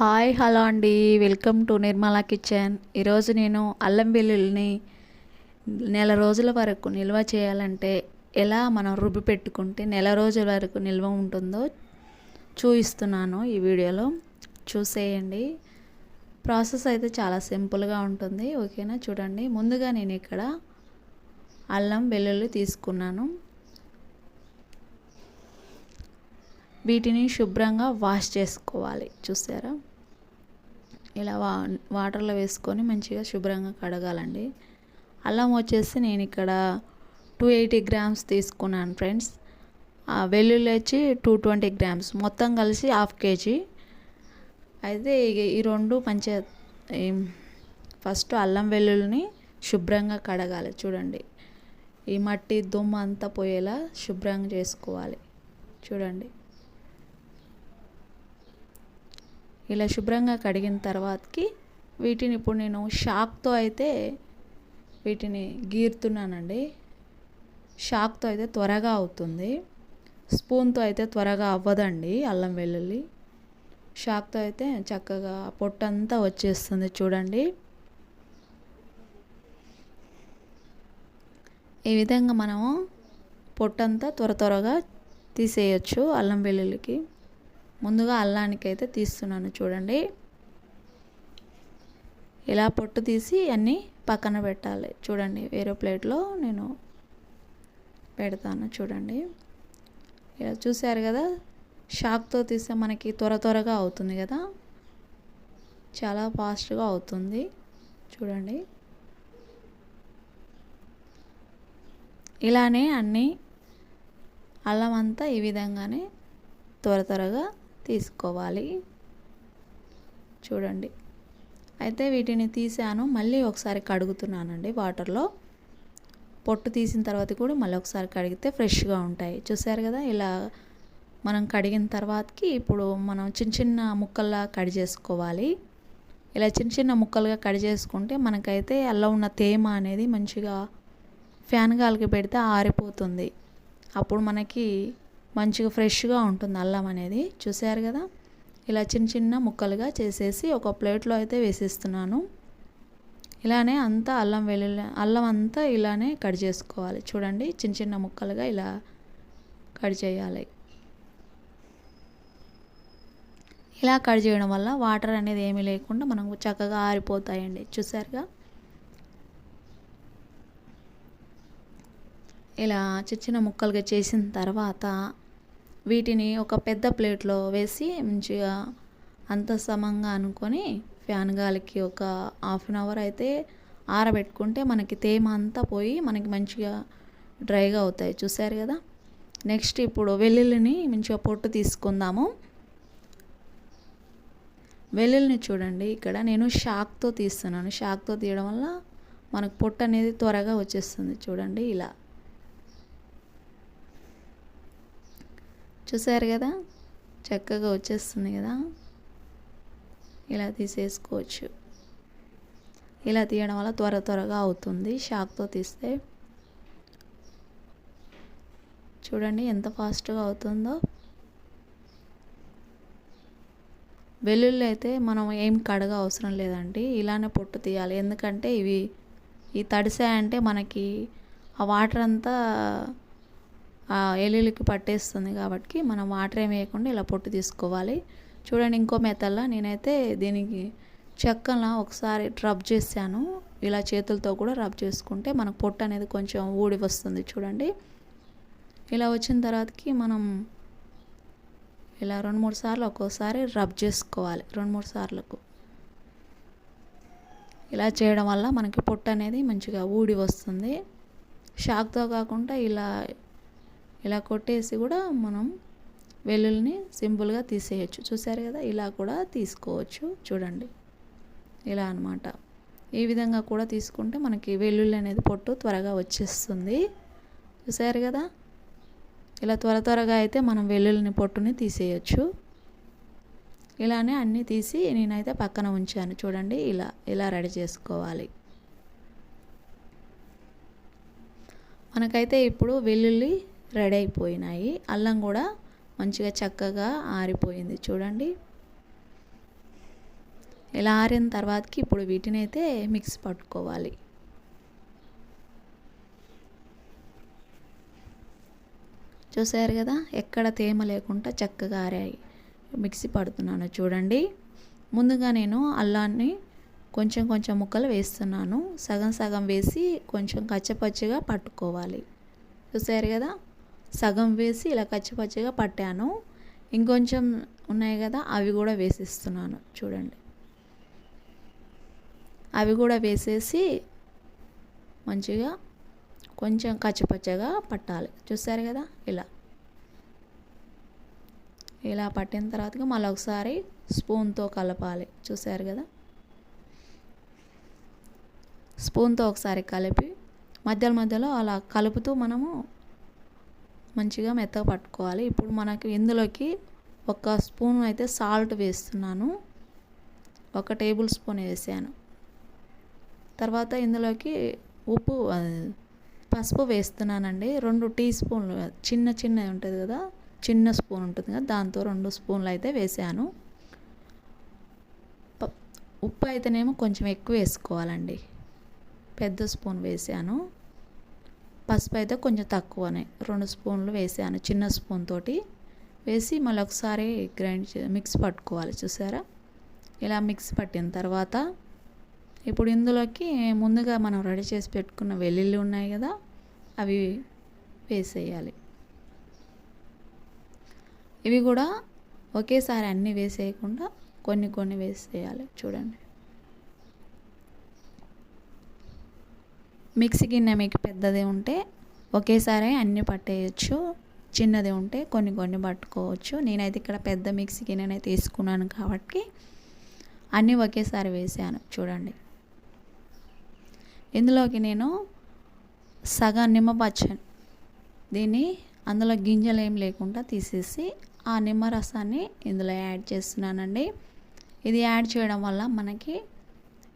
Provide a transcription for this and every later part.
Hi hello అండి. Welcome to Nirmala kitchen. ఈరోజు నేను అల్లం వెల్లుల్లిని నెల రోజుల వరకు నిల్వ చేయాలంటే ఎలా మనం రుబ్బి పెట్టుకుంటే నెల రోజుల వరకు నిల్వ ఉంటుందో చూపిస్తున్నాను ఈ వీడియోలో. చూసేయండి. ప్రాసెస్ అయితే చాలా సింపుల్గా ఉంటుంది. ఓకేనా? చూడండి. ముందుగా నేను ఇక్కడ అల్లం వెల్లుల్లి తీసుకున్నాను. వీటిని శుభ్రంగా వాష్ చేసుకోవాలి. చూసారా? ఇలా వా వాటర్లో వేసుకొని మంచిగా శుభ్రంగా కడగాలండి. అల్లం వచ్చేసి నేను ఇక్కడ టూ ఎయిటీ గ్రామ్స్ తీసుకున్నాను ఫ్రెండ్స్. వెల్లుల్లి వచ్చి టూ ట్వంటీ గ్రామ్స్. మొత్తం కలిసి హాఫ్ కేజీ. అయితే ఈ రెండు మంచిగా ఫస్ట్ అల్లం వెల్లుల్లిని శుభ్రంగా కడగాలి చూడండి. ఈ మట్టి దుమ్ము అంతా పోయేలా శుభ్రంగా చేసుకోవాలి. చూడండి. ఇలా శుభ్రంగా కడిగిన తర్వాతకి వీటిని ఇప్పుడు నేను షాక్తో అయితే వీటిని గీరుతున్నానండి. షాక్తో అయితే త్వరగా అవుతుంది. స్పూన్తో అయితే త్వరగా అవ్వదండి అల్లం వెల్లుల్లి. షాక్తో అయితే చక్కగా పొట్టంతా వచ్చేస్తుంది చూడండి. ఈ విధంగా మనము పొట్టంతా త్వర త్వరగా తీసేయచ్చు అల్లం వెల్లుల్లికి. ముందుగా అల్లానికి అయితే తీస్తున్నాను చూడండి. ఇలా పొట్టు తీసి అన్నీ పక్కన పెట్టాలి. చూడండి వేరే ప్లేట్లో నేను పెడతాను చూడండి. ఇలా చూసారు కదా షాక్తో తీస్తే మనకి త్వర త్వరగా అవుతుంది కదా. చాలా ఫాస్ట్గా అవుతుంది చూడండి. ఇలానే అన్నీ అల్లం అంతా ఈ విధంగానే త్వర త్వరగా తీసుకోవాలి. చూడండి. అయితే వీటిని తీసాను. మళ్ళీ ఒకసారి కడుగుతున్నానండి వాటర్లో. పొట్టు తీసిన తర్వాత కూడా మళ్ళీ ఒకసారి కడిగితే ఫ్రెష్గా ఉంటాయి. చూసారు కదా? ఇలా మనం కడిగిన తర్వాతకి ఇప్పుడు మనం చిన్న చిన్న ముక్కల్లా కడి చేసుకోవాలి. ఇలా చిన్న చిన్న ముక్కలుగా కడి చేసుకుంటే మనకైతే అలా ఉన్న తేమ అనేది మంచిగా ఫ్యాన్ గాలికి పెడితే ఆరిపోతుంది. అప్పుడు మనకి మంచిగా ఫ్రెష్గా ఉంటుంది అల్లం అనేది. చూసారు కదా? ఇలా చిన్న చిన్న ముక్కలుగా చేసేసి ఒక ప్లేట్లో అయితే వేసేస్తున్నాను. ఇలానే అంతా అల్లం వెల్లుల్లి అల్లం అంతా ఇలానే కట్ చేసుకోవాలి. చూడండి చిన్న చిన్న ముక్కలుగా ఇలా కట్ చేయాలి. ఇలా కట్ చేయడం వల్ల వాటర్ అనేది ఏమీ లేకుండా మనకు చక్కగా ఆరిపోతాయండి. చూసారుగా ఇలా చిన్న చిన్న ముక్కలుగా చేసిన తర్వాత వీటిని ఒక పెద్ద ప్లేట్లో వేసి మంచిగా అంత సమంగా అనుకొని ఫ్యాన్ గాలికి ఒక హాఫ్ అన్ అవర్ అయితే ఆరబెట్టుకుంటే మనకి తేమ అంతా పోయి మనకి మంచిగా డ్రైగా అవుతాయి. చూసారు కదా? నెక్స్ట్ ఇప్పుడు వెల్లుల్లిని మంచిగా పొట్టు తీసుకుందాము. వెల్లుల్లిని చూడండి ఇక్కడ. నేను షాక్తో తీస్తున్నాను. షాక్తో తీయడం వల్ల మనకు పొట్టు అనేది త్వరగా వచ్చేస్తుంది. చూడండి ఇలా. చూసారు కదా? చక్కగా వచ్చేస్తుంది కదా? ఇలా తీసేసుకోవచ్చు. ఇలా తీయడం వల్ల త్వర త్వరగా అవుతుంది. షాక్తో తీస్తే చూడండి ఎంత ఫాస్ట్గా అవుతుందో. వెల్లుల్లి అయితే మనం ఏం కడగ అవసరం లేదండి. ఇలానే పొట్టు తీయాలి. ఎందుకంటే ఇవి ఈ తడిసాయంటే మనకి ఆ వాటర్ అంతా ఎల్లుల్లికి పట్టేస్తుంది కాబట్టి మనం వాటర్ ఏమి వేయకుండా ఇలా పొట్టు తీసుకోవాలి. చూడండి ఇంకో మెత్తల్లా నేనైతే దీనికి చెక్కన ఒకసారి రబ్ చేశాను. ఇలా చేతులతో కూడా రబ్ చేసుకుంటే మనకు పొట్టు అనేది కొంచెం ఊడి వస్తుంది చూడండి. ఇలా వచ్చిన తర్వాతకి మనం ఇలా రెండు మూడు సార్లు ఒక్కోసారి రబ్ చేసుకోవాలి రెండు మూడు సార్లకు. ఇలా చేయడం వల్ల మనకి పొట్టు అనేది మంచిగా ఊడి వస్తుంది. షాక్తో కాకుండా ఇలా ఇలా కొట్టేసి కూడా మనం వెల్లుల్లిని సింపుల్గా తీసేయచ్చు. చూసారు కదా? ఇలా కూడా తీసుకోవచ్చు. చూడండి. ఇలా అనమాట ఈ విధంగా కూడా తీసుకుంటే మనకి వెల్లుల్లి అనేది పొట్టు త్వరగా వచ్చేస్తుంది. చూసారు కదా? ఇలా త్వర త్వరగా అయితే మనం వెల్లుల్లిని పొట్టుని తీసేయచ్చు. ఇలానే అన్నీ తీసి నేనైతే పక్కన ఉంచాను. చూడండి. ఇలా ఇలా రెడీ చేసుకోవాలి. మనకైతే ఇప్పుడు వెల్లుల్లి రెడీ అయిపోయినాయి. అల్లం కూడా మంచిగా చక్కగా ఆరిపోయింది. చూడండి. ఇలా ఆరిన తర్వాతకి ఇప్పుడు వీటిని అయితే మిక్స్ పట్టుకోవాలి. చూసారు కదా? ఎక్కడ తేమ లేకుండా చక్కగా ఆరాయి. మిక్సీ పడుతున్నాను చూడండి. ముందుగా నేను అల్లాన్ని కొంచెం కొంచెం ముక్కలు వేస్తున్నాను. సగం సగం వేసి కొంచెం కచ్చపచ్చగా పట్టుకోవాలి. చూసారు కదా? సగం వేసి ఇలా కచ్చిపచ్చిగా పట్టాను. ఇంకొంచెం ఉన్నాయి కదా అవి కూడా వేసిస్తున్నాను. చూడండి. అవి కూడా వేసేసి మంచిగా కొంచెం కచ్చిపచ్చగా పట్టాలి. చూసారు కదా? ఇలా. ఇలా పట్టిన తర్వాత మళ్ళీ ఒకసారి స్పూన్తో కలపాలి. చూసారు కదా? స్పూన్తో ఒకసారి కలిపి మధ్యలో మధ్యలో అలా కలుపుతూ మనము మంచిగా మెత్తగా పట్టుకోవాలి. ఇప్పుడు మనకి ఇందులోకి ఒక స్పూన్ అయితే సాల్ట్ వేస్తున్నాను. ఒక టేబుల్ స్పూన్ వేసాను. తర్వాత ఇందులోకి ఉప్పు పసుపు వేస్తున్నానండి. రెండు టీ స్పూన్లు చిన్న చిన్న ఉంటుంది కదా చిన్న స్పూన్ ఉంటుంది కదా దాంతో రెండు స్పూన్లు అయితే వేసాను. ఉప్పు అయితేనేమో కొంచెం ఎక్కువ వేసుకోవాలండి. పెద్ద స్పూన్ వేసాను. పసుపు అయితే కొంచెం తక్కువనే. రెండు స్పూన్లు వేసాను చిన్న స్పూన్ తోటి. వేసి మళ్ళీ ఒకసారి గ్రైండ్ మిక్స్ పట్టుకోవాలి చూసారా? ఇలా మిక్స్ పట్టిన తర్వాత ఇప్పుడు ఇందులోకి ముందుగా మనం రెడీ చేసి పెట్టుకున్న వెల్లుల్లి ఉన్నాయి కదా అవి వేసేయాలి. ఇవి కూడా ఒకేసారి అన్నీ వేసేయకుండా కొన్ని కొన్ని వేసేయాలి. చూడండి. మిక్సీ గిన్నె మీకు పెద్దది ఉంటే ఒకేసారి అన్నీ పట్టేయచ్చు చిన్నది ఉంటే కొన్ని కొన్ని పట్టుకోవచ్చు. నేనైతే ఇక్కడ పెద్ద మిక్సీ గిన్నెనే తీసుకున్నాను కాబట్టి అన్నీ ఒకేసారి వేసాను. చూడండి. ఇందులోకి నేను సగం నిమ్మపచ్చని దీన్ని అందులో గింజలు ఏం లేకుండా తీసేసి ఆ నిమ్మరసాన్ని ఇందులో యాడ్ చేస్తున్నానండి. ఇది యాడ్ చేయడం వల్ల మనకి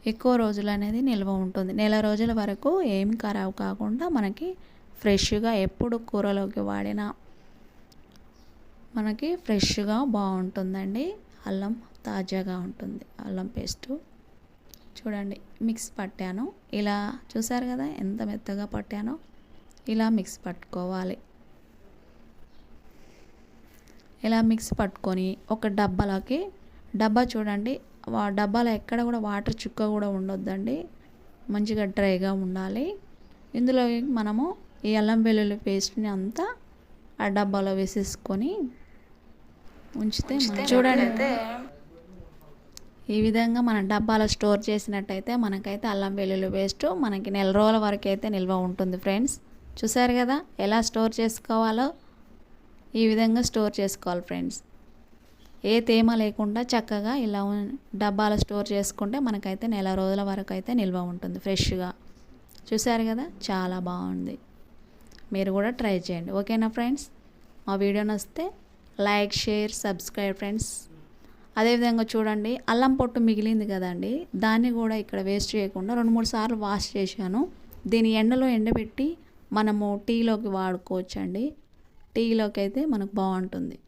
ఎక్కువ రోజులు అనేది నిల్వ ఉంటుంది. నెల రోజుల వరకు ఏం ఖరాబ్ కాకుండా మనకి ఫ్రెష్గా ఎప్పుడు కూరలోకి వాడినా మనకి ఫ్రెష్గా బాగుంటుందండి. అల్లం తాజాగా ఉంటుంది. అల్లం పేస్టు. చూడండి మిక్స్ పట్టాను. ఇలా చూసారు కదా ఎంత మెత్తగా పట్టానో? ఇలా మిక్స్ పట్టుకోవాలి. ఇలా మిక్స్ పట్టుకొని ఒక డబ్బాలోకి డబ్బా చూడండి డబ్బాలో ఎక్కడ కూడా వాటర్ చుక్క కూడా ఉండొద్దండి. మంచిగా డ్రైగా ఉండాలి. ఇందులో మనము ఈ అల్లం వెల్లుల్లి పేస్ట్ని అంతా ఆ డబ్బాలో వేసేసుకొని ఉంచితే చూడండి. ఈ విధంగా మన డబ్బాలో స్టోర్ చేసినట్టయితే మనకైతే అల్లం వెల్లుల్లి పేస్ట్ మనకి నెల రోజుల వరకు అయితే నిల్వ ఉంటుంది ఫ్రెండ్స్. చూసారు కదా ఎలా స్టోర్ చేసుకోవాలో? ఈ విధంగా స్టోర్ చేసుకోవాలి ఫ్రెండ్స్. ఏ తేమ లేకుండా చక్కగా ఇలా డబ్బాలు స్టోర్ చేసుకుంటే మనకైతే నెల రోజుల వరకు అయితే నిల్వ ఉంటుంది ఫ్రెష్గా. చూసారు కదా? చాలా బాగుంది. మీరు కూడా ట్రై చేయండి. ఓకేనా ఫ్రెండ్స్? మా వీడియో నచ్చితే లైక్ షేర్ సబ్స్క్రైబ్ ఫ్రెండ్స్. అదేవిధంగా చూడండి అల్లం పొట్టు మిగిలింది కదండి దాన్ని కూడా ఇక్కడ వేస్ట్ చేయకుండా రెండు మూడు సార్లు వాష్ చేశాను. దీని ఎండలో ఎండబెట్టి మనము టీలోకి వాడుకోవచ్చండి. టీలోకి అయితే మనకు బాగుంటుంది.